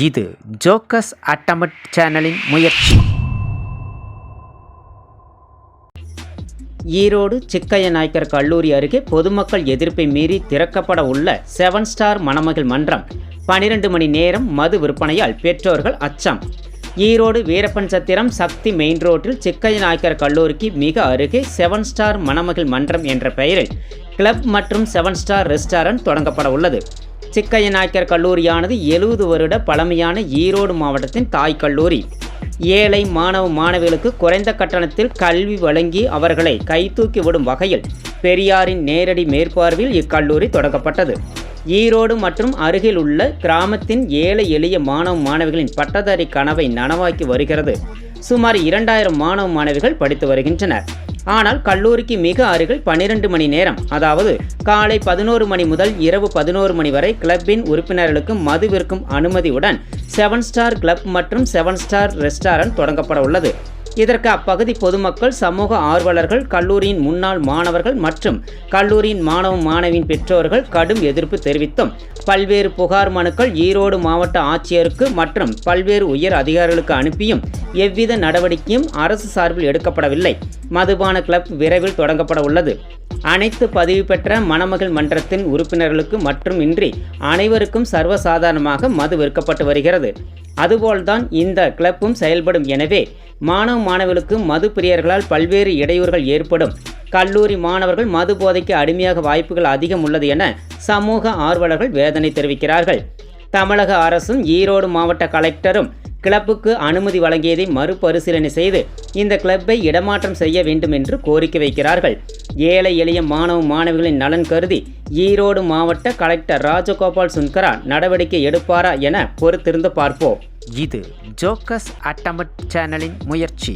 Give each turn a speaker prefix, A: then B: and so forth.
A: இது ஜோக்கஸ் அட்டமட் சேனலின் முயற்சி. ஈரோடு சிக்கைய நாயக்கர் கல்லூரி அருகே பொதுமக்கள் எதிர்ப்பை மீறி திறக்கப்பட உள்ள செவன் ஸ்டார் மணமகள் மன்றம். பனிரெண்டு மணி நேரம் மது விற்பனையால் பெற்றோர்கள் அச்சம். ஈரோடு வீரப்பன் சத்திரம் சக்தி மெயின் ரோட்டில் சிக்கைய நாயக்கர் கல்லூரிக்கு மிக அருகே செவன் ஸ்டார் மணமகள் மன்றம் என்ற பெயரில் கிளப் மற்றும் செவன் ஸ்டார் ரெஸ்டாரண்ட் தொடங்கப்பட உள்ளது. சிக்கைய நாயக்கர் கல்லூரியானது எழுபது வருட பழமையான ஈரோடு மாவட்டத்தின் தாய் கல்லூரி. ஏழை மாணவ மாணவிகளுக்கு குறைந்த கட்டணத்தில் கல்வி வழங்கி அவர்களை கைதூக்கி விடும் வகையில் பெரியாரின் நேரடி மேற்பார்வையில் இக்கல்லூரி தொடங்கப்பட்டது. ஈரோடு மற்றும் அருகில் உள்ள கிராமத்தின் ஏழை எளிய மாணவ மாணவிகளின் பட்டதாரி கனவை நனவாக்கி வருகிறது. சுமார் இரண்டாயிரம் மாணவ மாணவிகள் படித்து வருகின்றனர். ஆனால் கல்லூரிக்கு மிக அருகில் பன்னிரண்டு மணி நேரம். அதாவது காலை பதினோரு மணி முதல் இரவு பதினோரு மணி வரை கிளப்பின் உறுப்பினர்களுக்கு மது விற்கும் அனுமதியுடன் செவன் ஸ்டார் கிளப் மற்றும் செவன் ஸ்டார் ரெஸ்டாரண்ட் தொடங்கப்பட உள்ளது. இதற்கு அப்பகுதி பொதுமக்கள் சமூக ஆர்வலர்கள் கல்லூரியின் முன்னாள் மாணவர்கள் மற்றும் கல்லூரியின் மாணவ மாணவியின் பெற்றோர்கள் கடும் எதிர்ப்பு தெரிவித்தும் பல்வேறு புகார் மனுக்கள் ஈரோடு மாவட்ட ஆட்சியருக்கு மற்றும் பல்வேறு உயர் அதிகாரிகளுக்கு அனுப்பியும் எவ்வித நடவடிக்கையும் அரசு சார்பில் எடுக்கப்படவில்லை. மதுபான கிளப் விரைவில் தொடங்கப்பட உள்ளது. அனைத்து பதிவு பெற்ற மணமகள் மன்றத்தின் உறுப்பினர்களுக்கு மற்றும் இன்றி அனைவருக்கும் சர்வசாதாரணமாக மது விற்கப்பட்டு வருகிறது. அதுபோல்தான் இந்த கிளப்பும் செயல்படும். எனவே மாணவ மாணவிகளுக்கு மது பிரியர்களால் பல்வேறு இடையூறுகள் ஏற்படும். கல்லூரி மாணவர்கள் மது போதைக்கு அடிமையாக வாய்ப்புகள் அதிகம் உள்ளது என சமூக ஆர்வலர்கள் வேதனை தெரிவிக்கிறார்கள். தமிழக அரசும் ஈரோடு மாவட்ட கலெக்டரும் கிளப்புக்கு அனுமதி வழங்கியதை மறுபரிசீலனை செய்து இந்த கிளப்பை இடமாற்றம் செய்ய வேண்டும் என்று கோரிக்கை வைக்கிறார்கள். ஏழை எளிய மாணவ மாணவிகளின் நலன் கருதி ஈரோடு மாவட்ட கலெக்டர் ராஜகோபால் சுன்கரா நடவடிக்கை எடுப்பாரா என பொறுத்திருந்து பார்ப்போம். இது ஜோக்கஸ் அட்டமட் சேனலின் முயற்சி.